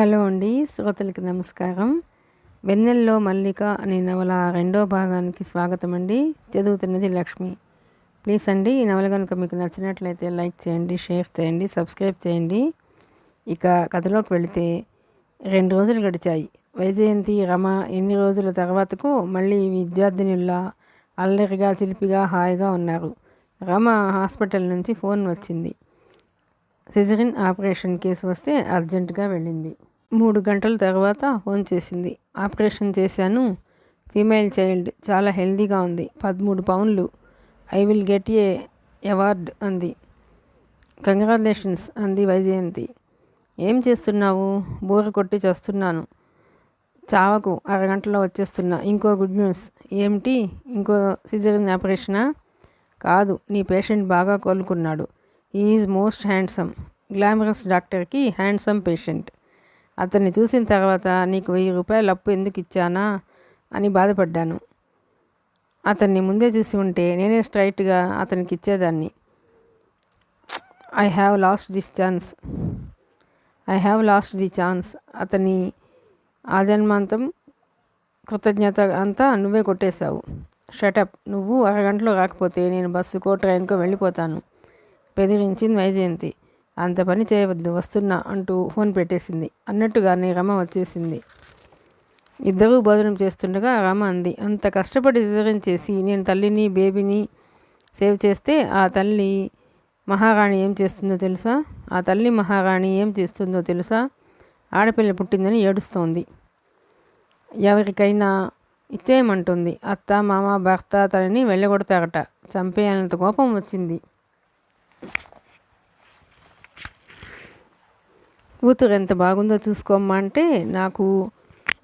Hello అండి శ్రోతలకి నమస్కారం. వెన్నెల్లో మల్లిక అనే నవల రెండో భాగానికి స్వాగతం అండి. చదువుతున్నది లక్ష్మి. ప్లీజ్ అండి ఈ నవల కనుక మీకు నచ్చినట్లయితే లైక్ చేయండి షేర్ చేయండి సబ్స్క్రైబ్ చేయండి. ఇక కథలోకి వెళితే రెండు రోజులు గడిచాయి. వైజయంతి రమ ఎన్ని రోజుల తర్వాతకు మళ్ళీ విద్యార్థినుల్లా అల్లరిగా చిలిపిగా హాయిగా ఉన్నారు. రమ హాస్పిటల్ నుంచి ఫోన్ వచ్చింది. సిజరిన్ ఆపరేషన్ కేసు వస్తే అర్జెంటుగా వెళ్ళింది. మూడు గంటల తర్వాత ఫోన్ చేసింది. ఆపరేషన్ చేశాను. ఫీమేల్ చైల్డ్ చాలా హెల్దీగా ఉంది. పదమూడు పౌన్లు I will get a award అంది. కంగ్రాచులేషన్స్ అంది వైజయంతి. ఏం చేస్తున్నావు? బోర కొట్టి చేస్తున్నాను. చావకు అరగంటలో వచ్చేస్తున్నా. ఇంకో గుడ్ న్యూస్. ఏమిటి? ఇంకో సిజరిన్ ఆపరేషనా? కాదు నీ పేషెంట్ బాగా కోలుకున్నాడు. Is most handsome. గ్లామరస్ డాక్టర్కి హ్యాండ్సమ్ పేషెంట్. అతన్ని చూసిన తర్వాత నీకు వెయ్యి రూపాయలు అప్పు ఎందుకు ఇచ్చానా అని బాధపడ్డాను. అతన్ని ముందే చూసి ఉంటే నేనే స్ట్రైట్గా అతనికి ఇచ్చేదాన్ని. I have lost this chance I have lost the chance అతని ఆజన్మాంతం కృతజ్ఞత అంతా నువ్వే కొట్టేశావు. షటప్ నువ్వు అరగంటలో రాకపోతే నేను బస్సుకో ట్రైన్కో వెళ్ళిపోతాను. బెదిరించింది వైజయంతి. అంత పని చేయవద్దు వస్తున్నా అంటూ ఫోన్ పెట్టేసింది. అన్నట్టుగానే రమ వచ్చేసింది. ఇద్దరూ భోజనం చేస్తుండగా రమ అంది అంత కష్టపడి సిజరీన్ చేసి నేను తల్లిని బేబీని సేవ్ చేస్తే ఆ తల్లి మహారాణి ఏం చేస్తుందో తెలుసా? ఆ తల్లి మహారాణి ఏం చేస్తుందో తెలుసా? ఆడపిల్ల పుట్టిందని ఏడుస్తోంది. ఎవరికైనా ఇచ్చేయమంటుంది. అత్త మామ భర్త తనని వెళ్ళగొడతారట. చంపేయాలంత కోపం వచ్చింది. కూతురు ఎంత బాగుందో చూసుకోమ్మా అంటే నాకు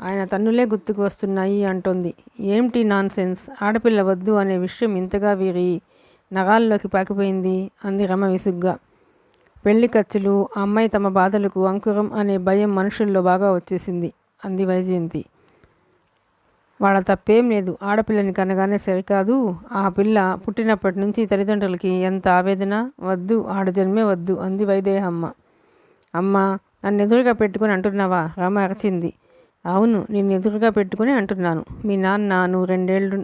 ఆయన తన్నులే గుర్తుకు వస్తున్నాయి అంటోంది. ఏమిటి నాన్ సెన్స్ ఆడపిల్ల వద్దు అనే విషయం ఇంతగా వీరి నగాల్లోకి పాకిపోయింది అంది రమ విసుగ్గా. పెళ్ళి ఖర్చులు అమ్మాయి తమ బాధలకు అంకురం అనే భయం మనుషుల్లో బాగా వచ్చేసింది అంది వైజయంతి. వాళ్ళ తప్పేం లేదు ఆడపిల్లని కనగానే సరికాదు. ఆ పిల్ల పుట్టినప్పటి నుంచి తల్లిదండ్రులకి ఎంత ఆవేదన? వద్దు ఆడజన్మే వద్దు అంది వైదేహమ్మ. అమ్మ నన్ను ఎదురుగా పెట్టుకుని అంటున్నావా? రామ అరచింది. అవును నిన్ను ఎదురుగా పెట్టుకుని అంటున్నాను. మీ నాన్న నువ్వు రెండేళ్ళు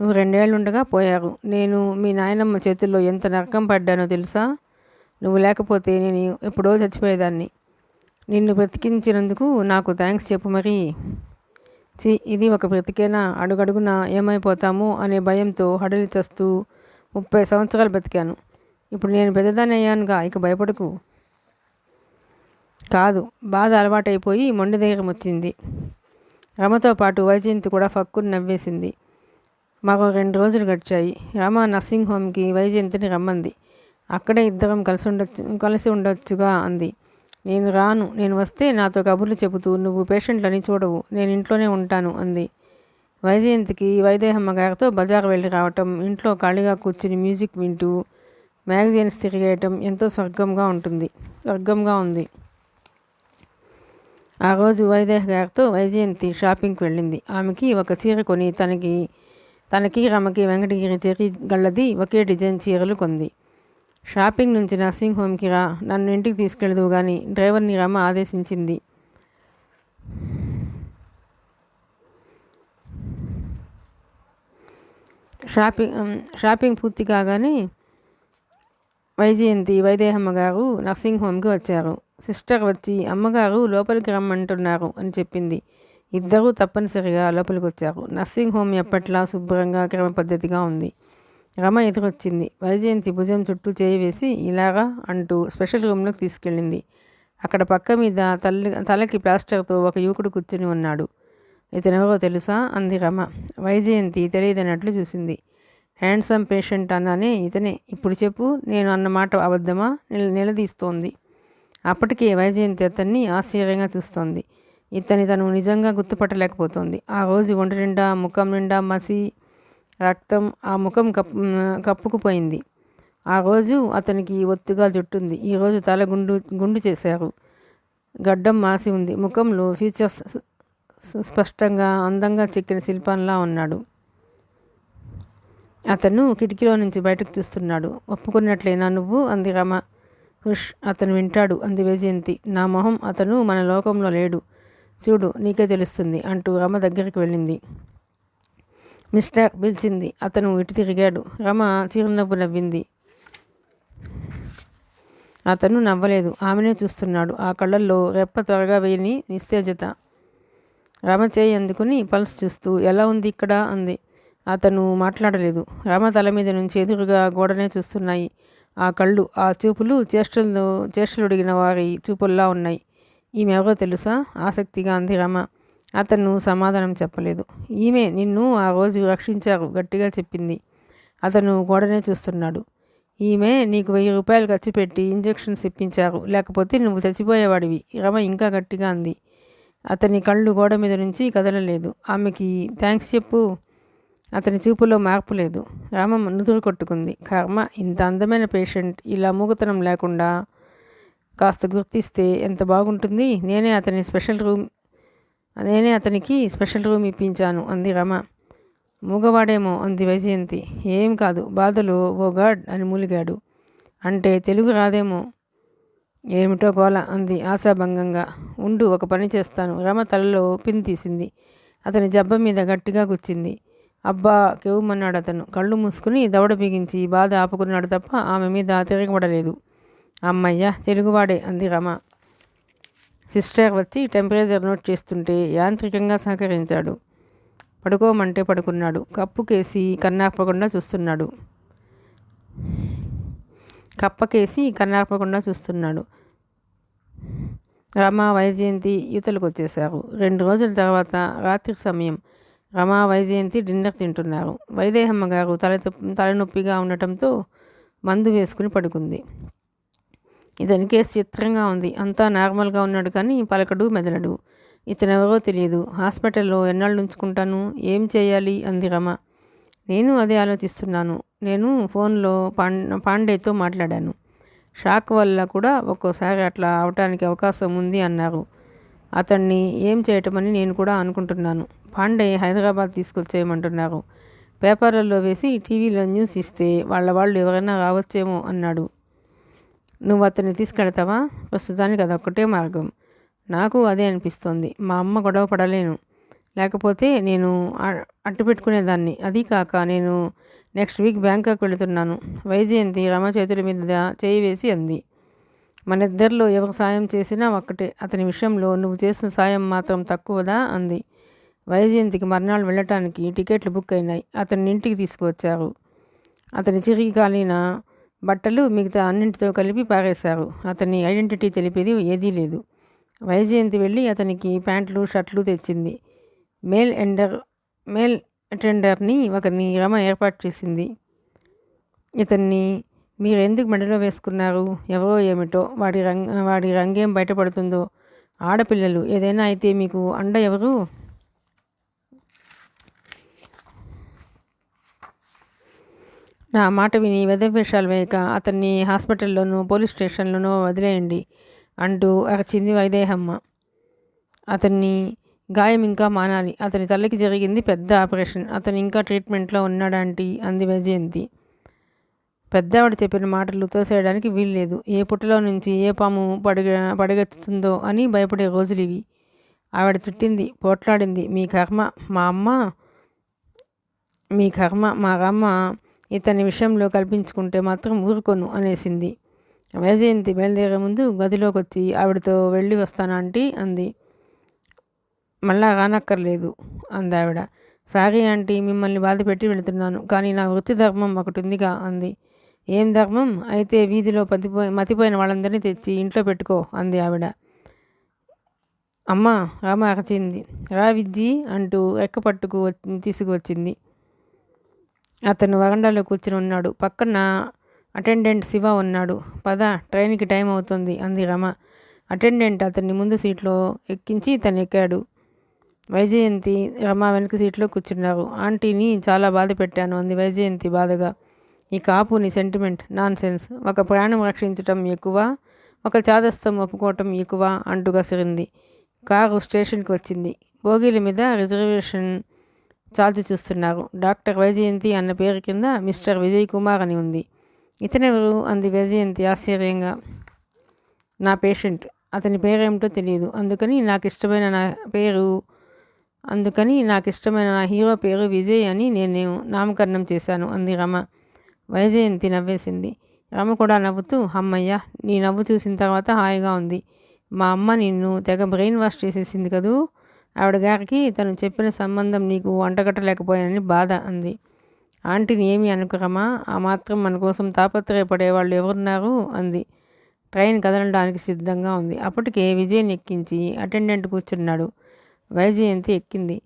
నువ్వు రెండేళ్ళుండగా పోయారు. నేను మీ నాయనమ్మ చేతుల్లో ఎంత నరకం పడ్డానో తెలుసా? నువ్వు లేకపోతే నేను ఎప్పుడో చచ్చిపోయేదాన్ని. నిన్ను బ్రతికించినందుకు నాకు థ్యాంక్స్ చెప్పు మరి. చి ఇది ఒక బ్రతికేనా? అడుగడుగున ఏమైపోతామో అనే భయంతో హడలి చస్తూ ముప్పై సంవత్సరాలు బతికాను ఇప్పుడు నేను పెద్దదాన్ని అయ్యానుగా ఇక భయపడకు. కాదు. బాధ అలవాటైపోయి మొండి ధైర్యం వచ్చింది రమతో పాటు వైజయంతి కూడా ఫక్కుని నవ్వేసింది. మరో రెండు రోజులు గడిచాయి. రమ నర్సింగ్ హోమ్కి వైజయంతిని రమ్మంది. అక్కడే ఇద్దరం కలిసి ఉండొచ్చు కలిసి ఉండొచ్చుగా అంది. నేను రాను. నేను వస్తే నాతో కబుర్లు చెబుతూ నువ్వు పేషెంట్లని చూడవు. నేను ఇంట్లోనే ఉంటాను అంది. వైజయంతికి వైదేహమ్మ గారితో బజార్ వెళ్ళి రావటం ఇంట్లో ఖాళీగా కూర్చుని మ్యూజిక్ వింటూ మ్యాగజైన్స్ తిరిగేయటం ఎంతో స్వర్గంగా ఉంటుంది స్వర్గంగా ఉంది. ఆ రోజు వైదేహ్ గారితో వైజయంతి షాపింగ్కి వెళ్ళింది. ఆమెకి ఒక చీర కొని తనకి తనకి రమకి వెంకటగిరి చెరి గళ్ళది ఒకే డిజైన్ చీరలు కొంది. షాపింగ్ నుంచి నర్సింగ్ హోమ్కి రా నన్ను ఇంటికి తీసుకెళ్ళదు కానీ డ్రైవర్ని రమ ఆదేశించింది. షాపింగ్ షాపింగ్ పూర్తి కాగానే వైజయంతి వైదేహమ్మ గారు నర్సింగ్ హోమ్కి వచ్చారు. సిస్టర్ వచ్చి అమ్మగారు లోపలికి రమ్మంటున్నారు అని చెప్పింది. ఇద్దరూ తప్పనిసరిగా లోపలికి వచ్చారు నర్సింగ్ హోమ్ ఎప్పట్లా శుభ్రంగా క్రమ పద్ధతిగా ఉంది. రమ ఎదురొచ్చింది. వైజయంతి భుజం చుట్టూ చేయి వేసి ఇలాగా అంటూ స్పెషల్ రూమ్లోకి తీసుకెళ్ళింది. అక్కడ పక్క మీద తల్లి తలకి ప్లాస్టర్తో ఒక యువకుడు కూర్చుని ఉన్నాడు. ఇతనెవరో తెలుసా? అంది రమ. వైజయంతి తెలియదన్నట్లు చూసింది. హ్యాండ్సమ్ పేషెంట్ అన్నానే ఇతనే. ఇప్పుడు చెప్పు నేను అన్న మాట అబద్ధమా? నిల నిలదీస్తోంది. అప్పటికే వైజయంతి అతన్ని ఆశ్చర్యంగా చూస్తోంది. ఇతని తను నిజంగా గుర్తుపట్టలేకపోతుంది. ఆ రోజు ఒంటి నిండా ముఖం నిండా మసి రక్తం ఆ ముఖం కప్ కప్పుకుపోయింది. ఆ రోజు అతనికి ఒత్తుగా జుట్టుంది. ఈరోజు తల గుండు గుండు చేశారు. గడ్డం మాసి ఉంది. ముఖంలో ఫీచర్స్ స్పష్టంగా అందంగా చెక్కిన శిల్పంలా ఉన్నాడు. అతను కిటికీలో నుంచి బయటకు చూస్తున్నాడు. ఒప్పుకున్నట్లేనా నువ్వు? అంది రమ. హుష్ అతను వింటాడు అంది వైజయంతి. నా మొహం అతను మన లోకంలో లేడు. చూడు నీకే తెలుస్తుంది అంటూ రమ దగ్గరికి వెళ్ళింది. మిస్టర్ పిలిచింది. అతను ఇటు తిరిగాడు. రమ చిరునవ్వు నవ్వింది. అతను నవ్వలేదు. ఆమెనే చూస్తున్నాడు. ఆ కళ్ళల్లో రెప్ప త్వరగా వేయని నిస్తేజత. రమ చేయి అందుకుని పల్స్ చూస్తూ ఎలా ఉంది ఇక్కడ? అంది. అతను మాట్లాడలేదు. రమ తల మీద నుంచి ఎదురుగా గోడనే చూస్తున్నాయి. ఆ కళ్ళు ఆ చూపులు చేష్టలు చేష్టలుడిగిన వారి చూపుల్లా ఉన్నాయి. ఈమె ఎవరో తెలుసా? ఆసక్తిగా అంది రమ. అతను సమాధానం చెప్పలేదు. ఈమె నిన్ను ఆ రోజు రక్షించారు గట్టిగా చెప్పింది. అతను గోడనే చూస్తున్నాడు. ఈమె నీకు వెయ్యి రూపాయలు ఖర్చు పెట్టి ఇంజెక్షన్స్ ఇప్పించారు. లేకపోతే నువ్వు చచ్చిపోయేవాడివి. రమ ఇంకా గట్టిగా అంది. అతని కళ్ళు గోడ మీద నుంచి కదలలేదు. ఆమెకి థ్యాంక్స్ చెప్పు. అతని చూపులో మార్పు లేదు. రామ నుదురు కొట్టుకుంది. కర్మ ఇంత అందమైన పేషెంట్ ఇలా మూగతనం లేకుండా కాస్త గుర్తిస్తే ఎంత బాగుంటుంది? నేనే అతని స్పెషల్ రూమ్ నేనే అతనికి స్పెషల్ రూమ్ ఇప్పించాను అంది రమ. మూగవాడేమో అంది వైజయంతి. ఏం కాదు బాధలు ఓ గాడ్ అని మూలిగాడు. అంటే తెలుగు రాదేమో? ఏమిటో గోల అంది ఆశాభంగంగా. ఉండు ఒక పని చేస్తాను. రమ తలలో పిన్ తీసింది. అతని జబ్బ మీద గట్టిగా గుచ్చింది. అబ్బా కెవ్వమన్నాడు అతను. కళ్ళు మూసుకుని దవడ బిగించి బాధ ఆపుకున్నాడు తప్ప ఆమె మీద తిరగబడలేదు అమ్మయ్య తెలుగువాడే అంది రమ. సిస్టర్ వచ్చి టెంపరేచర్ నోట్ చేస్తుంటే యాంత్రికంగా సహకరించాడు. పడుకోమంటే పడుకున్నాడు. కప్పుకేసి కన్నార్పకుండా చూస్తున్నాడు. కప్పకేసి కన్నార్పకుండా చూస్తున్నాడు. రమ వైజయంతి యువతలకు వచ్చేశారు రెండు రోజుల తర్వాత రాత్రి సమయం. రమా వైజయంతి డిన్నర్ తింటున్నారు. వైదేహమ్మ గారు తల తలనొప్పిగా ఉండటంతో మందు వేసుకుని పడుకుంది. ఇతని కేసు చిత్రంగా ఉంది. అంతా నార్మల్గా ఉన్నాడు కానీ పలకడు మెదలడు. ఇతను ఎవరో తెలియదు హాస్పిటల్లో ఎన్నాళ్ళు ఉంచుకుంటాను? ఏం చేయాలి? అంది రమ. నేను అదే ఆలోచిస్తున్నాను. నేను ఫోన్లో పాం పాండేతో మాట్లాడాను. షాక్ వల్ల కూడా ఒక్కోసారి అట్లా అవటానికి అవకాశం ఉంది అన్నారు. అతన్ని ఏం చేయటమని నేను కూడా అనుకుంటున్నాను. పాండే హైదరాబాద్ తీసుకొచ్చేయమంటున్నారు. పేపర్లలో వేసి టీవీలో న్యూస్ ఇస్తే వాళ్ళ వాళ్ళు ఎవరైనా రావచ్చేమో అన్నాడు. నువ్వు అతన్ని తీసుకెళ్తావా? ప్రస్తుతానికి అదొక్కటే మార్గం. నాకు అదే అనిపిస్తోంది. మా అమ్మ గొడవ పడలేను. లేకపోతే నేను అట్టు పెట్టుకునేదాన్ని అది కాక నేను నెక్స్ట్ వీక్ బ్యాంకాక్ వెళుతున్నాను. వైజయంతి రమ చేతుల మీద చేయి వేసి అంది. మన ఇద్దరిలో ఎవరు సాయం చేసినా ఒక్కటే. అతని విషయంలో నువ్వు చేసిన సాయం మాత్రం తక్కువదా? అంది. వైజయంతికి మర్నాడు వెళ్ళటానికి టికెట్లు బుక్ అయినాయి. అతని ఇంటికి తీసుకువచ్చారు. అతని చిరిగి కాలిన బట్టలు మిగతా అన్నింటితో కలిపి పారేశారు. అతని ఐడెంటిటీ తెలిపేది ఏదీ లేదు. వైజయంతి వెళ్ళి అతనికి ప్యాంట్లు షర్ట్లు తెచ్చింది. మేల్ ఎండర్ మేల్ అటెండర్ని ఒకరిని రమ ఏర్పాటు చేసింది. ఇతన్ని మీరు ఎందుకు మెడలో వేసుకున్నారు? ఎవరో ఏమిటో? వాడి రంగ్ వాడి రంగేం బయటపడుతుందో? ఆడపిల్లలు ఏదైనా అయితే మీకు అండ ఎవరు? నా మాట విని వెదవేషాలు వేయక అతన్ని హాస్పిటల్లోనూ పోలీస్ స్టేషన్లోనూ వదిలేయండి అంటూ అరచింది వైదేహమ్మ. అతన్ని గాయం ఇంకా మానాలి. అతని తల్లికి జరిగింది పెద్ద ఆపరేషన్. అతను ఇంకా ట్రీట్మెంట్లో ఉన్నాడంటి అంది వైజయంతి. పెద్దవాడు చెప్పిన మాటలు తోసేయడానికి వీల్లేదు ఏ పుట్టలో నుంచి ఏ పాము పడిగ పడగెత్తుతుందో అని భయపడే రోజులు ఇవి ఆవిడ తిట్టింది పోట్లాడింది. మీ కర్మ మా అమ్మ మీ కర్మ మా అమ్మ ఇతని విషయంలో కల్పించుకుంటే మాత్రం ఊరుకోను అనేసింది. వైజయంతి బయలుదేరే ముందు గదిలోకి వచ్చి ఆవిడతో వెళ్ళి వస్తానంటీ అంది. మళ్ళా రానక్కర్లేదు అంది ఆవిడ. సారీ ఆంటీ మిమ్మల్ని బాధ పెట్టి వెళుతున్నాను కానీ నా వృత్తి ధర్మం ఒకటి ఉందిగా అంది. ఏం ధర్మం? అయితే వీధిలో పతిపోయి మతిపోయిన వాళ్ళందరినీ తెచ్చి ఇంట్లో పెట్టుకో అంది ఆవిడ. అమ్మ రామ అరచింది. రా విజ్జి అంటూ రెక్కపట్టుకు తీసుకువచ్చింది. అతను వరండాలో కూర్చుని ఉన్నాడు. పక్కన అటెండెంట్ శివ ఉన్నాడు. పద ట్రైన్కి టైం అవుతుంది అంది రమ. అటెండెంట్ అతన్ని ముందు సీట్లో ఎక్కించి తను ఎక్కాడు. వైజయంతి రమ వెనక సీట్లో కూర్చున్నారు. ఆంటీని చాలా బాధ పెట్టాను అంది వైజయంతి బాధగా. ఈ కాపు నీ సెంటిమెంట్ నాన్ సెన్స్ ఒక ప్రాణం రక్షించటం ఎక్కువ ఒక చాదస్తం ఒప్పుకోవటం ఎక్కువ అంటూ గసిరింది. కారు స్టేషన్కి వచ్చింది. బోగీల మీద రిజర్వేషన్ చాల్చి చూస్తున్నారు. డాక్టర్ వైజయంతి అన్న పేరు కింద మిస్టర్ విజయ్ కుమార్ అని ఉంది. ఇతనెవరు అంది వైజయంతి ఆశ్చర్యంగా. నా పేషెంట్. అతని పేరేమిటో తెలియదు అందుకని నాకు ఇష్టమైన నా పేరు అందుకని నాకు ఇష్టమైన నా హీరో పేరు విజయ్ అని నేను నామకరణం చేశాను అంది రమ. వైజయంతి నవ్వేసింది. రమ కూడా నవ్వుతూ అమ్మయ్య నీ నవ్వు చూసిన తర్వాత హాయిగా ఉంది. మా అమ్మ నిన్ను తెగ బ్రెయిన్ వాష్ చేసేసింది కదూ? ఆవిడ గారికి తను చెప్పిన సంబంధం నీకు వంటగట్టలేకపోయానని బాధ అంది. ఆంటీని ఏమీ అనుకురమా ఆ మాత్రం మన కోసం తాపత్రయపడే వాళ్ళు ఎవరున్నారు? అంది. ట్రైన్ కదలడానికి సిద్ధంగా ఉంది. అప్పటికే విజయ్ ఎక్కించి అటెండెంట్ కూర్చున్నాడు. వైజయంతి ఎక్కింది.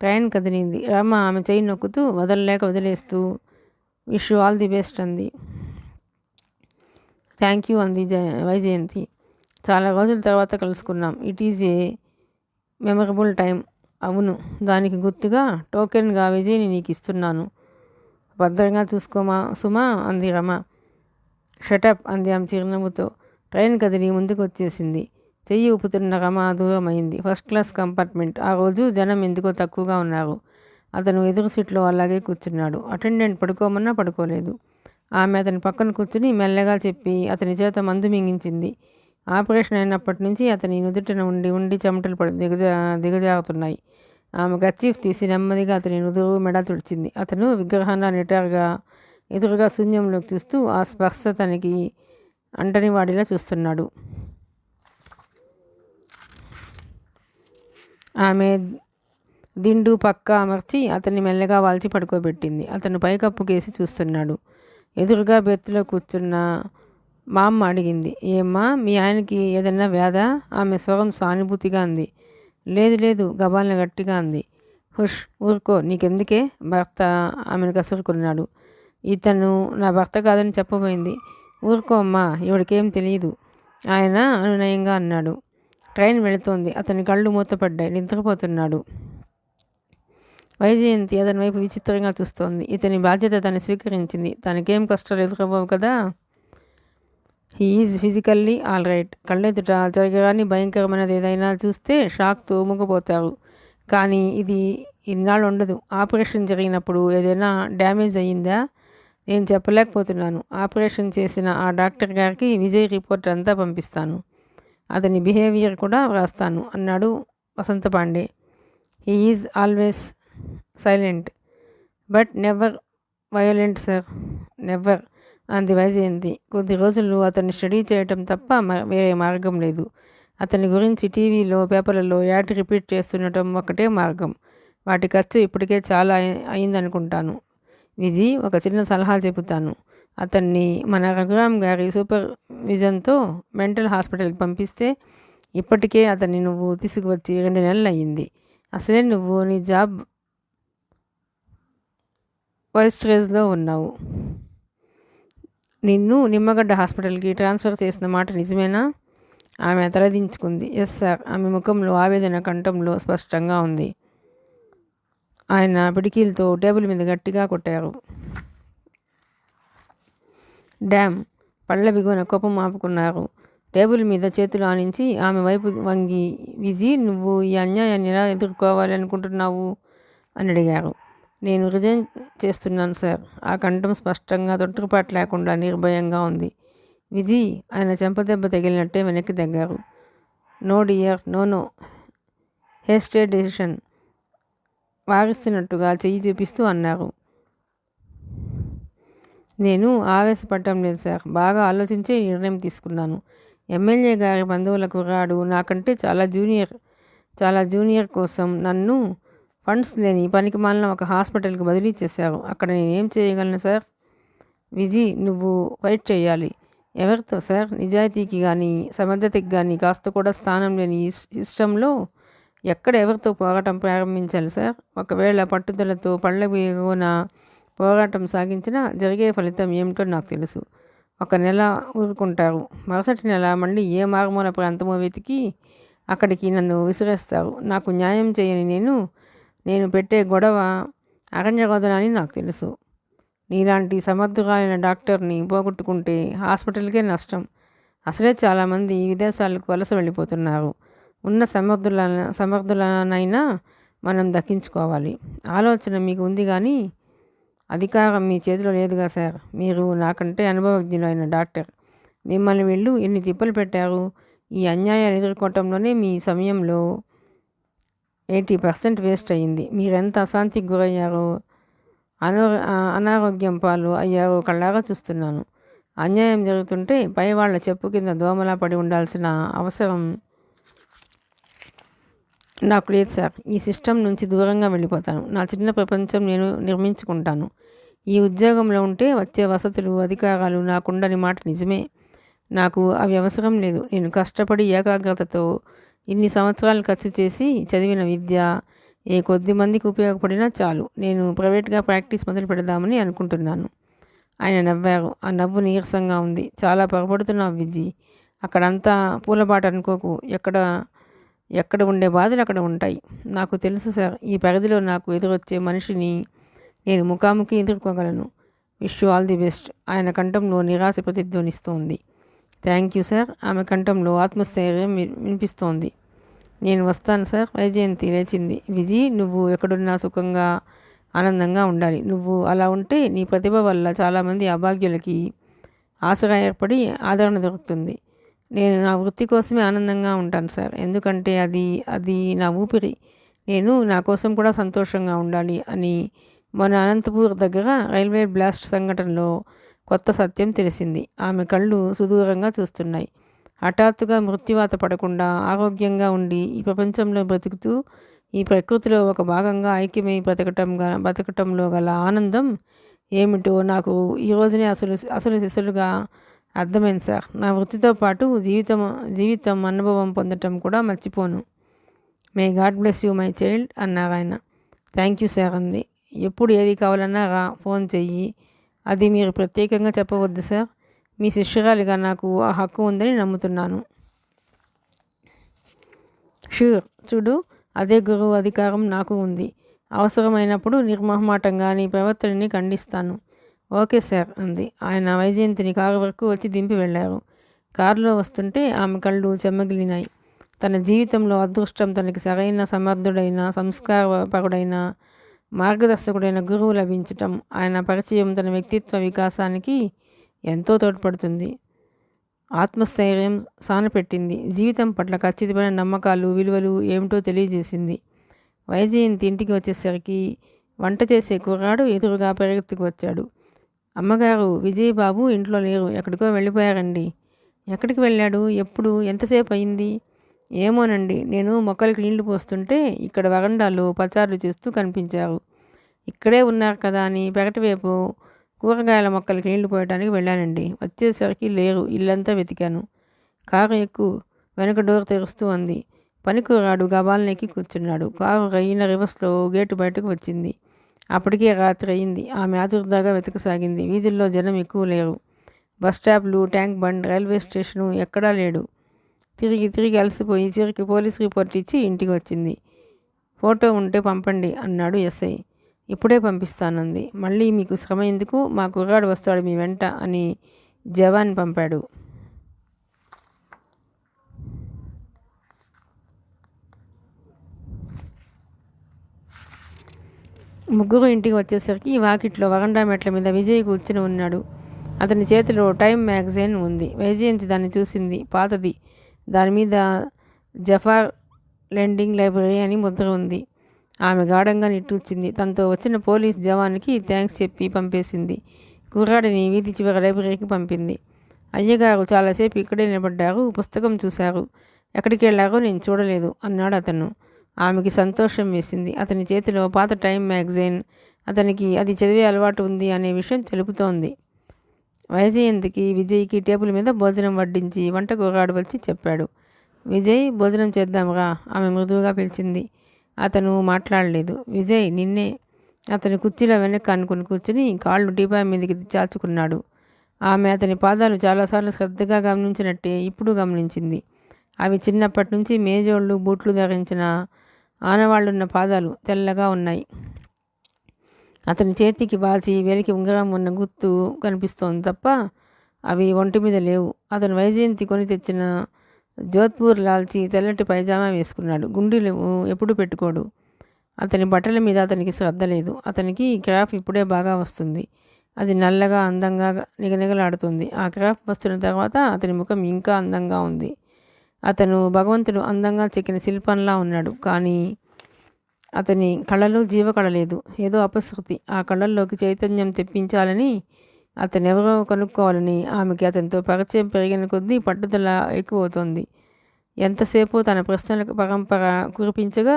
ట్రైన్ కదిలింది. రామ ఆమె చేయి నొక్కుతూ వదలలేక వదిలేస్తూ విష్ ఆల్ ది బెస్ట్ అంది. థ్యాంక్ యూ అంది జ వైజయంతి. చాలా రోజుల తర్వాత కలుసుకున్నాం. It is a memorable time. అవును దానికి గుర్తుగా టోకెన్గా విజయ్ని నీకు ఇస్తున్నాను. భద్రంగా చూసుకోమా సుమా? అంది రమ. షటప్ అంది ఆమె చిరునవ్వుతో. ట్రైన్ కదిలి ముందుకు వచ్చేసింది. చెయ్యి ఊపుతున్న రమ దూరమైంది. First class compartment. ఆ రోజు జనం ఎందుకో తక్కువగా ఉన్నారు. అతను ఎదురు సీట్లో అలాగే కూర్చున్నాడు. అటెండెంట్ పడుకోమన్నా పడుకోలేదు. ఆమె అతని పక్కన కూర్చుని మెల్లగా చెప్పి అతని చేత మందు మింగించింది. ఆపరేషన్ అయినప్పటి నుంచి అతని నుదుటిన ఉండి ఉండి చెమటలు పడి దిగజా దిగజారుతున్నాయి. ఆమె గచ్చీఫ్ తీసి నెమ్మదిగా అతని నుదురు మెడ తుడిచింది. అతను విగ్రహంలో నిటారుగా ఎదురుగా శూన్యంలోకి చూస్తూ ఆ స్పర్శ తనకి అంటని వాడిలా చూస్తున్నాడు. ఆమె దిండు పక్క అమర్చి అతన్ని మెల్లగా వాల్చి పడుకోబెట్టింది. అతను పైకప్పు కేసి చూస్తున్నాడు. ఎదురుగా బెత్తులో కూర్చున్న మా అమ్మ అడిగింది ఏమ్మా మీ ఆయనకి ఏదైనా వ్యాధ? ఆమె స్వరం సానుభూతిగా అంది. లేదు లేదు గబాలను గట్టిగా అంది. హుష్ ఊరుకో నీకెందుకే? భర్త ఆమెను కసురుకున్నాడు. ఇతను నా భర్త కాదని చెప్పబోయింది. ఊరుకో అమ్మా ఇవిడికేం తెలియదు ఆయన అనునయంగా అన్నాడు. ట్రైన్ వెళుతోంది. అతని కళ్ళు మూతపడ్డాయి. నిద్రపోతున్నాడు. వైజయంతి అతని వైపు విచిత్రంగా చూస్తోంది. ఇతని బాధ్యత తను స్వీకరించింది. తనకేం కష్టాలు ఎదురవ్వవు కదా? హీఈస్ ఫిజికల్లీ ఆల్ రైట్ కళ్ళెదుట జరగగాని భయంకరమైనది ఏదైనా చూస్తే షాక్ తోముకుపోతారు కానీ ఇది ఇన్నాళ్ళు ఉండదు. ఆపరేషన్ జరిగినప్పుడు ఏదైనా డ్యామేజ్ అయ్యిందా? నేను చెప్పలేకపోతున్నాను. ఆపరేషన్ చేసిన ఆ డాక్టర్ గారికి విజయ్ రిపోర్ట్ అంతా పంపిస్తాను. అతని బిహేవియర్ కూడా వ్రాస్తాను అన్నాడు Vasantha Pandey. He is always silent but never violent sir never అంది వైజయంతి కొద్ది రోజులు అతన్ని స్టడీ చేయటం తప్ప వేరే మార్గం లేదు. అతని గురించి టీవీలో పేపర్లలో యాడ్ రిపీట్ చేస్తుండటం ఒకటే మార్గం. వాటి ఖర్చు ఇప్పటికే చాలా అయిందనుకుంటాను. విజీ ఒక చిన్న సలహా చెబుతాను. అతన్ని మన రఘురామ్ గారి సూపర్ విజన్తో మెంటల్ హాస్పిటల్కి పంపిస్తే ఇప్పటికే అతన్ని నువ్వు తీసుకువచ్చి రెండు నెలలు అయ్యింది అసలే నువ్వు నీ జాబ్ వైస్ట్రేజ్లో ఉన్నావు. నిన్ను నిమ్మగడ్డ హాస్పిటల్కి ట్రాన్స్ఫర్ చేసిన మాట నిజమేనా? ఆమె తలదించుకుంది. Yes sir. ఆమె ముఖంలో ఆవేదన కంఠంలో స్పష్టంగా ఉంది. ఆయన పిడికీలతో టేబుల్ మీద గట్టిగా కొట్టారు. డ్యామ్. పళ్ళ బిగున కోపం ఆపుకున్నారు. టేబుల్ మీద చేతులు ఆనించి ఆమె వైపు వంగి విజి నువ్వు ఈ అన్యాయాన్ని ఎలా ఎదుర్కోవాలి అనుకుంటున్నావు? అని అడిగారు. నేను రిజైన్ చేస్తున్నాను సార్. ఆ కంఠం స్పష్టంగా తొట్టుపాటు లేకుండా నిర్భయంగా ఉంది. విజి ఆయన చెంపదెబ్బ తగిలినట్టే వెనక్కి తగ్గారు. No dear. No no. Hesitate decision వారిస్తున్నట్టుగా చెయ్యి చూపిస్తూ అన్నారు. నేను ఆవేశపడటం లేదు సార్. బాగా ఆలోచించే నిర్ణయం తీసుకున్నాను. ఎమ్మెల్యే గారి బంధువులకు రాడు నాకంటే చాలా జూనియర్ చాలా జూనియర్ కోసం నన్ను ఫండ్స్ లేని పనికి మాలిన ఒక హాస్పిటల్కి బదిలీ చేశారు. అక్కడ నేనేం చేయగలను సార్? విజి నువ్వు ఫైట్ చేయాలి ఎవరితో సార్? నిజాయితీకి కానీ సమర్థతకి కానీ కాస్త కూడా స్థానం లేని ఇష్టంలో ఎక్కడ ఎవరితో పోరాటం ప్రారంభించాలి సార్? ఒకవేళ పట్టుదలతో పళ్ళ వేగున పోరాటం సాగించినా జరిగే ఫలితం ఏమిటో నాకు తెలుసు. ఒక నెల ఊరుకుంటారు. మరుసటి నెల మళ్ళీ ఏ మారుమూల ప్రాంతమో వెతికి అక్కడికి నన్ను విసిరేస్తారు. నాకు న్యాయం చేయని నేను నేను పెట్టే గొడవ అరణ్యరోధనని నాకు తెలుసు. నీలాంటి సమర్థురాలైన డాక్టర్ని పోగొట్టుకుంటే హాస్పిటల్కే నష్టం. అసలే చాలామంది విదేశాలకు వలస వెళ్ళిపోతున్నారు. ఉన్న సమర్థుల సమర్థులనైనా మనం దక్కించుకోవాలి. ఆలోచన మీకు ఉంది కానీ అధికారం మీ చేతిలో లేదుగా సార్. మీరు నాకంటే అనుభవజ్ఞులైన డాక్టర్. మిమ్మల్ని వీళ్ళు ఎన్ని తిప్పలు పెట్టారు? ఈ అన్యాయాలు ఎదుర్కోవటంలోనే మీ సమయంలో ఎయిటీ పర్సెంట్ వేస్ట్ అయ్యింది. మీరెంత అశాంతికి గురయ్యారో అనో అనారోగ్యం పాలు అయ్యారో కళ్ళారా చూస్తున్నాను. అన్యాయం జరుగుతుంటే పై వాళ్ళ చెప్పు కింద దోమలా పడి ఉండాల్సిన అవసరం నాకు లేదు సార్. ఈ సిస్టమ్ నుంచి దూరంగా వెళ్ళిపోతాను. నా చిన్న ప్రపంచం నేను నిర్మించుకుంటాను. ఈ ఉద్యోగంలో ఉంటే వచ్చే వసతులు అధికారాలు నాకుండని మాట నిజమే. నాకు అవి అవసరం లేదు. నేను కష్టపడి ఏకాగ్రతతో ఇన్ని సంవత్సరాలు ఖర్చు చేసి చదివిన విద్య ఏ కొద్ది మందికి ఉపయోగపడినా చాలు. నేను ప్రైవేట్గా ప్రాక్టీస్ మొదలు పెడదామని అనుకుంటున్నాను. ఆయన నవ్వారు. ఆ నవ్వు నీరసంగా ఉంది. చాలా పొరపడుతున్నావు విజ్జి అక్కడంతా పూలబాట అనుకోకు. ఎక్కడ ఎక్కడ ఉండే బాధలు అక్కడ ఉంటాయి. నాకు తెలుసు సార్ ఈ పరిధిలో నాకు ఎదురొచ్చే మనిషిని నేను ముఖాముఖి ఎదుర్కోగలను. Wish all the best. ఆయన కంఠంలో నిరాశ ప్రతిధ్వనిస్తోంది. Thank you sir. ఆమె కంఠంలో ఆత్మస్థైర్యం వినిపిస్తోంది. నేను వస్తాను సార్. వైజయంతి లేచింది. విజి నువ్వు ఎక్కడున్నా సుఖంగా ఆనందంగా ఉండాలి. నువ్వు అలా ఉంటే నీ ప్రతిభ వల్ల చాలామంది అభాగ్యులకి ఆశగా ఏర్పడి ఆదరణ దొరుకుతుంది. నేను నా వృత్తి కోసమే ఆనందంగా ఉంటాను సార్. ఎందుకంటే అది అది నా ఊపిరి. నేను నా కోసం కూడా సంతోషంగా ఉండాలి అని మన అనంతపూర్ దగ్గర రైల్వే బ్లాస్ట్ సంఘటనలో కొత్త సత్యం తెలిసింది. ఆమె కళ్ళు సుదూరంగా చూస్తున్నాయి. హఠాత్తుగా మృత్యువాత పడకుండా ఆరోగ్యంగా ఉండి ఈ ప్రపంచంలో బ్రతుకుతూ ఈ ప్రకృతిలో ఒక భాగంగా ఐక్యమై బ్రతకటంగా బ్రతకటంలో గల ఆనందం ఏమిటో నాకు ఈ రోజునే అసలు అసలు శిశులుగా అర్థమైంది సార్. నా వృత్తితో పాటు జీవితం జీవితం అనుభవం పొందటం కూడా మర్చిపోను. May God bless you my child అన్నారు ఆయన థ్యాంక్ యూ సార్ అంది. ఎప్పుడు ఏది కావాలన్నా రా ఫోన్ చెయ్యి. అది మీరు ప్రత్యేకంగా చెప్పవద్దు సార్. మీ శిష్యురాలిగా నాకు ఆ హక్కు ఉందని నమ్ముతున్నాను. షూర్. చూడు అదే గురువు అధికారం నాకు ఉంది. అవసరమైనప్పుడు నిర్మహమాటంగా నీ ప్రవర్తనని ఖండిస్తాను. ఓకే సార్ అంది. ఆయన వైజయంతిని కారు వరకు వచ్చి దింపి వెళ్ళారు. కారులో వస్తుంటే ఆమె కళ్ళు చెమ్మగిలినాయి తన జీవితంలో అదృష్టం తనకి సరైన సమర్థుడైన సంస్కారపరుడైన మార్గదర్శకుడైన గురువు లభించటం ఆయన పరిచయం తన వ్యక్తిత్వ వికాసానికి ఎంతో తోడ్పడుతుంది. ఆత్మస్థైర్యం సానపెట్టింది. జీవితం పట్ల ఖచ్చితమైన నమ్మకాలు విలువలు ఏమిటో తెలియజేసింది. వైజయంతి ఇంటికి వచ్చేసరికి వంట చేసే కుర్రాడు ఎదురుగా పరిగెత్తుకు వచ్చాడు. అమ్మగారు విజయబాబు ఇంట్లో లేరు. ఎక్కడికో వెళ్ళిపోయారండి. ఎక్కడికి వెళ్ళాడు? ఎప్పుడు? ఎంతసేపు అయింది? ఏమోనండి నేను మొక్కలకి నీళ్ళు పోస్తుంటే ఇక్కడ వగండాలు పచారులు చేస్తూ కనిపించారు ఇక్కడే ఉన్నారు కదా అని పెరటివైపు కూరగాయల మొక్కలకి నీళ్ళు పోయడానికి వెళ్ళానండి. వచ్చేసరికి లేరు ఇల్లంతా వెతికాను. కారు ఎక్కువ వెనక డోర్ తెరుస్తూ అంది. పనికూరాడు గబాలనెక్కి కూర్చున్నాడు. కారు రయ్యిన రివర్స్లో గేటు బయటకు వచ్చింది. అప్పటికే రాత్రి అయింది. ఆమె ఆతుర్దాగా వెతకసాగింది. వీధుల్లో జనం ఎక్కువ లేరు. బస్ స్టాప్లు ట్యాంక్ బండ్ రైల్వే స్టేషను ఎక్కడా లేడు. తిరిగి తిరిగి అలసిపోయి చివరికి పోలీస్ రిపోర్ట్ ఇచ్చి ఇంటికి వచ్చింది. ఫోటో ఉంటే పంపండి అన్నాడు ఎస్ఐ. ఇప్పుడే పంపిస్తానంది. మళ్ళీ మీకు శ్రమ ఎందుకు? మా కుర్రాడు వస్తాడు మీ వెంట అని జవాన్ పంపాడు. ముగ్గురు ఇంటికి వచ్చేసరికి వాకిట్లో వరండా మెట్ల మీద విజయ్ కూర్చుని ఉన్నాడు. అతని చేతిలో టైం మ్యాగజైన్ ఉంది. వైజయంతి దాన్ని చూసింది. పాతది. దాని మీద జఫార్ లెండింగ్ లైబ్రరీ అని ముద్ర ఉంది. ఆమె గాఢంగా నిట్టూర్చింది. తనతో వచ్చిన పోలీస్ జవాన్కి థ్యాంక్స్ చెప్పి పంపేసింది. కుర్రాడిని వీధి చివరి లైబ్రరీకి పంపింది. అయ్యగారు చాలాసేపు ఇక్కడే నిలబడ్డారు. పుస్తకం చూశారు. ఎక్కడికి వెళ్ళారో నేను చూడలేదు అన్నాడు అతను. ఆమెకి సంతోషం వేసింది. అతని చేతిలో పాత టైం మ్యాగజైన్ అతనికి అది చదివే అలవాటు ఉంది అనే విషయం తెలుపుతోంది. వైజయంతికి విజయ్కి టేబుల్ మీద భోజనం వడ్డించి వంటకు కూరాడు వచ్చి చెప్పాడు. విజయ్ భోజనం చేద్దాంరా ఆమె మృదువుగా పిలిచింది. అతను మాట్లాడలేదు. విజయ్ నిన్నే అతని కుర్చీలో వెనక్కి అనుకుని కూర్చుని కాళ్ళు టీపాయ్ మీదకి చాచుకున్నాడు. ఆమె అతని పాదాలు చాలాసార్లు శ్రద్ధగా గమనించినట్టే ఇప్పుడు గమనించింది. అవి చిన్నప్పటి నుంచి మేజోళ్ళు బూట్లు ధరించిన ఆనవాళ్ళున్న పాదాలు తెల్లగా ఉన్నాయి. అతని చేతికి వాల్చి వెలికి ఉంగరం ఉన్న గుర్తు కనిపిస్తోంది తప్ప అవి ఒంటి మీద లేవు. అతను వైజయంతి కొని తెచ్చిన జోధ్పూర్ లాల్చి తెల్లటి పైజామా వేసుకున్నాడు. గుండీలు ఎప్పుడు పెట్టుకోడు. అతని బట్టల మీద అతనికి శ్రద్ధ లేదు. అతనికి క్రాఫ్ ఇప్పుడే బాగా వస్తుంది. అది నల్లగా అందంగా నిగనిగలాడుతుంది. ఆ క్రాఫ్ వస్తున్న తర్వాత అతని ముఖం ఇంకా అందంగా ఉంది. అతను భగవంతుడు అందంగా చెక్కిన శిల్పంలా ఉన్నాడు. కానీ అతని కళ్ళలో జీవకళ లేదు ఏదో అపశృతి. ఆ కళ్ళల్లోకి చైతన్యం తెప్పించాలని అతను ఎవరో కనుక్కోవాలని ఆమెకి అతనితో పరిచయం పెరిగిన కొద్దీ పట్టుదల ఎక్కువవుతోంది. ఎంతసేపు తన ప్రశ్నలకు పరంపర కురిపించగా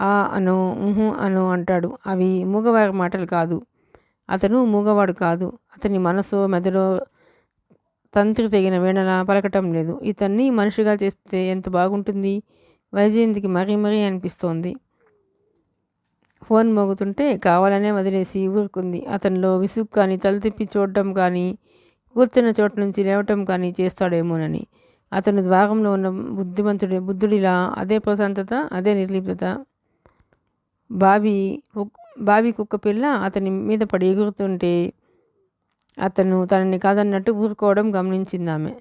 ఆ అను ఉహు అను అంటాడు. అవి మూగవారి మాటలు కాదు. అతను మూగవాడు కాదు. అతని మనసు మెదడు తంత్రి తెగిన వీణలా పలకటం లేదు. ఇతన్ని మనిషిగా చేస్తే ఎంత బాగుంటుంది? వైజయంతికి మరీ మరీ అనిపిస్తోంది. ఫోన్ మోగుతుంటే కావాలనే వదిలేసి ఊరుకుంది. అతనిలో విసుగు కానీ తల తిప్పి చూడటం కానీ కూర్చున్న చోట నుంచి లేవటం కానీ చేస్తాడేమోనని. అతను ద్వారంలో ఉన్న బుద్ధిమంతుడి బుద్ధుడిలా అదే ప్రశాంతత అదే నిర్లిప్తత. బాబీ బాబీ కుక్క పిల్ల అతని మీద పడి ఎగురుతుంటే అతను తనని కాదన్నట్టు ఊరుకోవడం గమనించింది ఆమె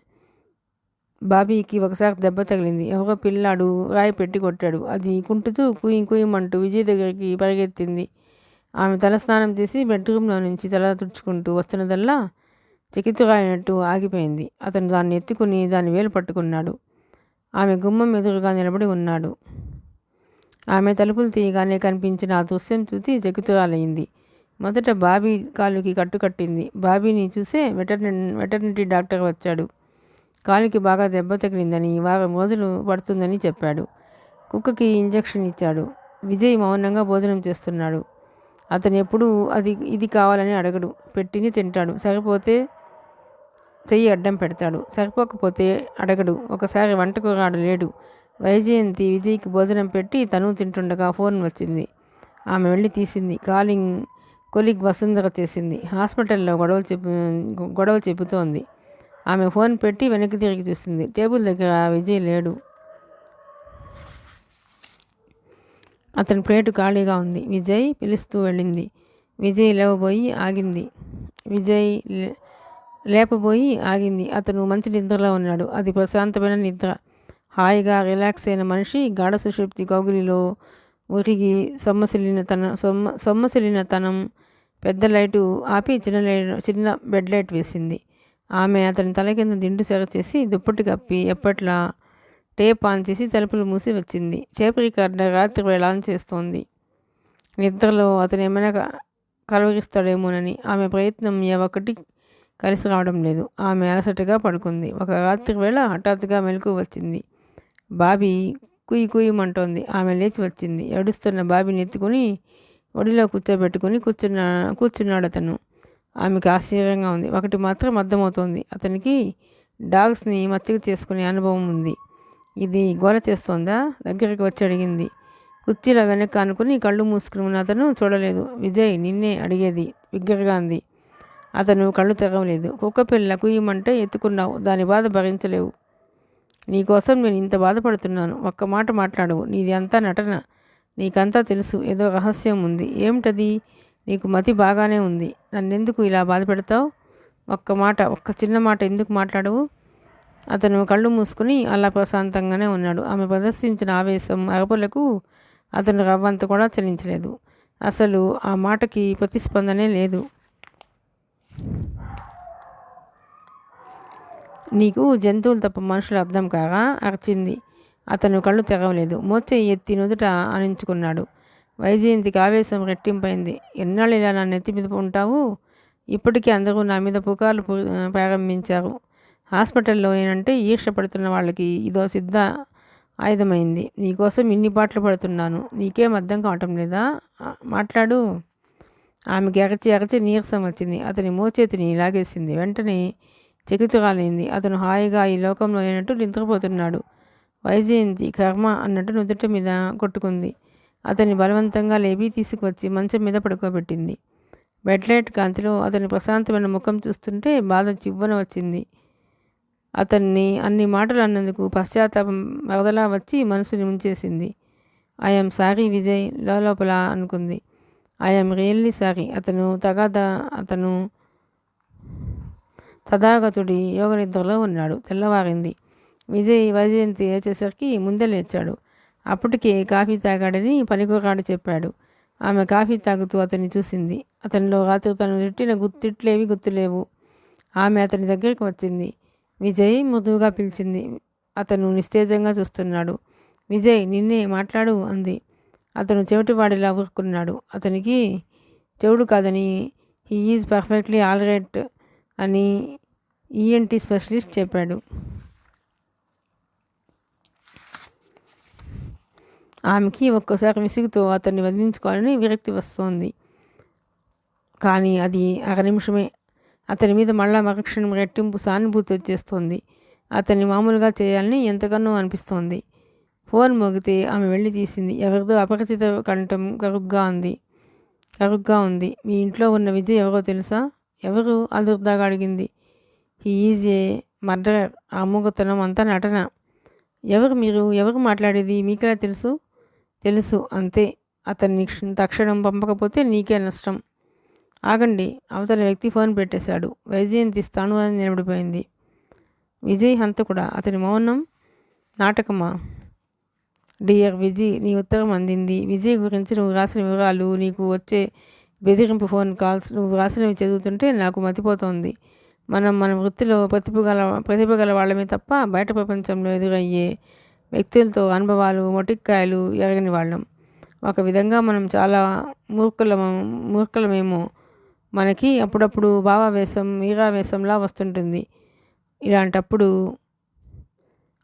బాబీకి ఒకసారి దెబ్బ తగిలింది. ఎవరో పిల్లాడు రాయి పెట్టి కొట్టాడు. అది కుంటుతూ కుయ్యం కుయ్యమంటూ విజయ్ దగ్గరికి పరిగెత్తింది. ఆమె తలస్నానం చేసి బెడ్రూమ్లో నుంచి తల తుడుచుకుంటూ వస్తున్నదల్లా చికిత్సగాయనట్టు ఆగిపోయింది. అతను దాన్ని ఎత్తుకుని దాన్ని వేలు పట్టుకున్నాడు. ఆమె గుమ్మం ఎదురుగా నిలబడి ఉన్నాడు. ఆమె తలుపులు తీయగానే కనిపించిన ఆ దృశ్యం చూసి చకితురాలయ్యింది మొదట బాబీ కాలుకి కట్టుకట్టింది బాబీని చూసే వెటర్న వెటర్నిటీ డాక్టర్ వచ్చాడు. కాలికి బాగా దెబ్బ తగిలిందని వారం రోజులు పడుతుందని చెప్పాడు. కుక్కకి ఇంజెక్షన్ ఇచ్చాడు. విజయ్ మౌనంగా భోజనం చేస్తున్నాడు. అతను ఎప్పుడు అది ఇది కావాలని అడగడు. పెట్టింది తింటాడు. సరిపోతే చెయ్యి అడ్డం పెడతాడు. సరిపోకపోతే అడగడు. ఒకసారి వంటకు రాడు లేడు. వైజయంతి విజయ్కి భోజనం పెట్టి తను తింటుండగా ఫోన్ వచ్చింది. ఆమె వెళ్ళి తీసింది. కాలింగ్ కొలిగ్ వసుంధర చేసింది. హాస్పిటల్లో గొడవలు చెప్పు గొడవలు చెబుతోంది. ఆమె ఫోన్ పెట్టి వెనక్కి తిరిగి చూస్తుంది. టేబుల్ దగ్గర విజయ్ లేడు. అతని ప్లేటు ఖాళీగా ఉంది. విజయ్ పిలుస్తూ వెళ్ళింది. విజయ్ లేవబోయి ఆగింది. విజయ్ లేపబోయి ఆగింది. అతను మంచి నిద్రలో ఉన్నాడు. అది ప్రశాంతమైన నిద్ర. హాయిగా రిలాక్స్ అయిన మనిషి గాఢ సుషుప్తి గౌగులిలో ఉరిగి సొమ్మసిల్లిన తన సొమ్మ సొమ్మసిల్లిన తనం పెద్ద లైటు ఆపి చిన్న లైట్ చిన్న బెడ్ లైట్ వేసింది. ఆమె అతని తల కింద దిండు సెగ చేసి దుప్పటి కప్పి ఎప్పట్లా టేప్ ఆన్ చేసి తలుపులు మూసి వచ్చింది. టేప్ రికార్డర్ రాత్రి వేళ ఆన్ చేస్తోంది. నిద్రలో అతను ఏమైనా కలవరిస్తాడేమోనని ఆమె ప్రయత్నం ఏ ఒక్కటి కలిసి రావడం లేదు. ఆమె అలసటగా పడుకుంది. ఒక రాత్రి వేళ హఠాత్తుగా మెలకు వచ్చింది. బాబీ కుయ్యి కుయ్యమంటోంది. ఆమె లేచి వచ్చింది. ఏడుస్తున్న బాబీని ఎత్తుకుని ఒడిలో కూర్చోబెట్టుకుని కూర్చున్నా కూర్చున్నాడు అతను ఆమెకు ఆశ్చర్యంగా ఉంది. ఒకటి మాత్రం అర్థమవుతోంది. అతనికి డాగ్స్ని మచ్చిక చేసుకునే అనుభవం ఉంది. ఇది గోల చేస్తోందా? దగ్గరికి వచ్చి అడిగింది. కుర్చీలో వెనక్కి అనుకుని కళ్ళు మూసుకుని ఉన్న అతను చూడలేదు. విజయ్ నిన్నే అడిగేది బిగ్గరగా అంది. అతను కళ్ళు తెరవలేదు. కుక్కపిల్ల కుయ్యమంటే ఎత్తుకున్నావు. దాని బాధ భరించలేవు. నీకోసం నేను ఇంత బాధపడుతున్నాను. ఒక్క మాట మాట్లాడవు. నీది అంతా నటన. నీకంతా తెలుసు. ఏదో రహస్యం ఉంది. ఏమిటది? నీకు మతి బాగానే ఉంది. నన్నెందుకు ఇలా బాధ పెడతావు? ఒక్క మాట ఒక్క చిన్న మాట ఎందుకు మాట్లాడవు? అతను కళ్ళు మూసుకుని అలా ప్రశాంతంగానే ఉన్నాడు. ఆమె ప్రదర్శించిన ఆవేశం అరపులకు అతను రవ్వంత కూడా చలించలేదు. అసలు ఆ మాటకి ప్రతిస్పందనే లేదు. నీకు జంతువులు తప్ప మనుషులు అర్థం కాగా అరచింది. అతను కళ్ళు తెరవలేదు. మోచే ఎత్తి నుదుట ఆనించుకున్నాడు వైజయంతికి ఆవేశం రెట్టింపైంది. ఎన్నాళ్ళు ఇలా నా నెత్తి మీద ఉంటావు? ఇప్పటికీ అందరూ నా మీద పుకార్లు ప్రారంభించారు. హాస్పిటల్లో నేనంటే ఈర్ష పడుతున్న వాళ్ళకి ఇదో సిద్ధ ఆయుధమైంది. నీకోసం ఇన్ని పాటలు పడుతున్నాను. నీకేం అర్థం కావటం లేదా? మాట్లాడు. ఆమెకి ఎరచి ఎరచి నీరసం వచ్చింది. అతని మోచేతిని లాగేసింది. వెంటనే చెకితురాలైంది అతను హాయిగా ఈ లోకంలో అయినట్టు నిద్రపోతున్నాడు. వైజయంతి కర్మ అన్నట్టు నుదుట మీద కొట్టుకుంది. అతన్ని బలవంతంగా లేపి తీసుకువచ్చి మంచం మీద పడుకోబెట్టింది. బెడ్లైట్ కాంతిలో అతని ప్రశాంతమైన ముఖం చూస్తుంటే బాధ చివ్వన వచ్చింది. అతన్ని అన్ని మాటలు అన్నందుకు పశ్చాత్తాపం వరదలా వచ్చి మనసుని ముంచేసింది. ఐఎమ్ సారీ విజయ్ లోపల అనుకుంది. ఐఎమ్ రియల్లీ సారీ అతను తగాద అతను తథాగతుడి యోగ నిద్రలో ఉన్నాడు తెల్లవారింది. విజయ్ వైజయంతి లేచేసరికి ముందే లేచాడు. అప్పటికే కాఫీ తాగాడని పనికొరాడు చెప్పాడు. ఆమె కాఫీ తాగుతూ అతన్ని చూసింది. అతనిలో రాత్రి తను తిట్టిన గుర్తిట్లేవి గుర్తులేవు. ఆమె అతని దగ్గరికి వచ్చింది. విజయ్ మృదువుగా పిలిచింది. అతను నిస్తేజంగా చూస్తున్నాడు. విజయ్ నిన్నే మాట్లాడు అంది. అతను చెవిటివాడిలా ఊరుకున్నాడు. అతనికి చెవుడు కాదని he is perfectly all right అని ఈఎన్టీ స్పెషలిస్ట్ చెప్పాడు. ఆమెకి ఒక్కోసారి విసుగుతో అతన్ని వదిలించుకోవాలని విరక్తి వస్తోంది. కానీ అది అర నిమిషమే. అతని మీద మళ్ళా మరక్షణం రెట్టింపు సానుభూతి వచ్చేస్తోంది. అతన్ని మామూలుగా చేయాలని ఎంతగానో అనిపిస్తోంది. ఫోన్ మోగితే ఆమె వెళ్ళి తీసింది. ఎవరిదో అపరిచిత కంఠం కరుగ్గా ఉంది. కరుగ్గా ఉంది. మీ ఇంట్లో ఉన్న విజయ్ ఎవరో తెలుసా? ఎవరు? అదుర్దాగా అడిగింది. He is a murderer. ఆ మూగతనం అంతా నటన. ఎవరు మీరు? ఎవరు మాట్లాడేది? మీకెలా తెలుసు? తెలుసు అంతే. అతన్ని తక్షణం పంపకపోతే నీకే నష్టం. ఆగండి అవతల వ్యక్తి ఫోన్ పెట్టేశాడు. వైజయంతి ఇస్తాను అని నిలబడిపోయింది. విజయ్ హంతకుడా? అతని మౌనం? నాటకమా? డియర్ విజయ్ నీ ఉత్తరం అందింది. విజయ్ గురించి నువ్వు రాసిన వివరాలు నీకు వచ్చే బెదిరింపు ఫోన్ కాల్స్ నువ్వు రాసినవి చదువుతుంటే నాకు మతిపోతోంది. మనం మన వృత్తిలో ప్రతిభ గల ప్రతిభ గల వాళ్ళమే తప్ప బయట ప్రపంచంలో ఎదురయ్యే వ్యక్తులతో అనుభవాలు మొటిక్కాయలు ఎరగని వాళ్ళం. ఒక విధంగా మనం చాలా మూర్ఖులము మూర్ఖులమేమో. మనకి అప్పుడప్పుడు భావావేశం ఈరావేశంలా వస్తుంటుంది. ఇలాంటప్పుడు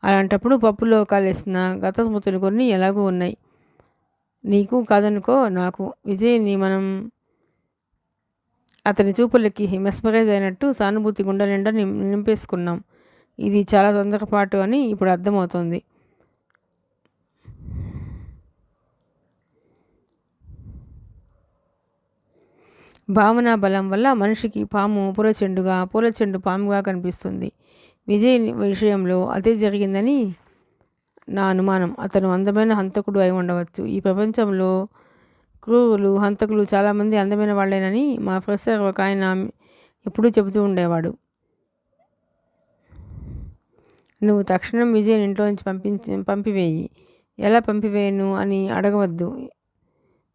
అలాంటప్పుడు పప్పులో కాలేసిన గత స్మృతులు కొన్ని ఎలాగూ ఉన్నాయి. నీకు కాదనుకో నాకు. విజయ్ని మనం అతని చూపులకి మెస్మరైజ్ అయినట్టు సానుభూతి గుండె నిండా నింపేసుకున్నాం. ఇది చాలా తొందరపాటు అని ఇప్పుడు అర్థమవుతుంది. భావన బలం వల్ల మనిషికి పాము పూలచెండుగా పూలచెండు పాముగా కనిపిస్తుంది. విజయ్ విషయంలో అదే జరిగిందని నా అనుమానం. అతను అందమైన హంతకుడు అయి ఉండవచ్చు. ఈ ప్రపంచంలో క్రూరులు హంతకులు చాలామంది అందమైన వాళ్ళేనని మా ప్రొఫెసర్ ఒక ఆయన ఎప్పుడూ చెబుతూ ఉండేవాడు. నువ్వు తక్షణం విజయ్ ఇంట్లో నుంచి పంపించి పంపివేయి. ఎలా పంపివేయను అని అడగవద్దు.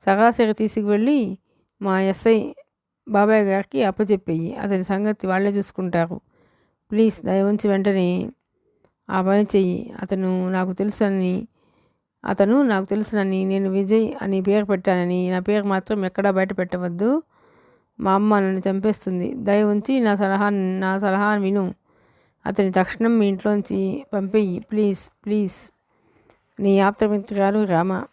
సరాసరి తీసుకువెళ్ళి మా ఎస్ఐ బాబాయ్ గారికి అప్పచెప్పేయి అతని సంగతి వాళ్ళే చూసుకుంటారు. ప్లీజ్ దయవంచి వెంటనే ఆ పని చెయ్యి. అతను నాకు తెలుసని అతను నాకు తెలుసునని నేను విజయ్ అని పేరు పెట్టానని నా పేరు మాత్రం ఎక్కడా బయట పెట్టవద్దు. మా అమ్మ నన్ను చంపేస్తుంది. దయ ఉంచి నా సలహా నా సలహా విను. అతని తక్షణం మీ ఇంట్లోంచి పంపేయి. Please please. నీ ఆప్తమిత్రాలు రామ.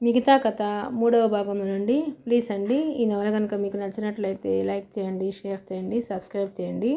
మిగతా కథ మూడవ భాగంలో నుండి ప్లీజ్ అండి ఈ నవల కనుక మీకు నచ్చినట్లయితే లైక్ చేయండి షేర్ చేయండి సబ్స్క్రైబ్ చేయండి.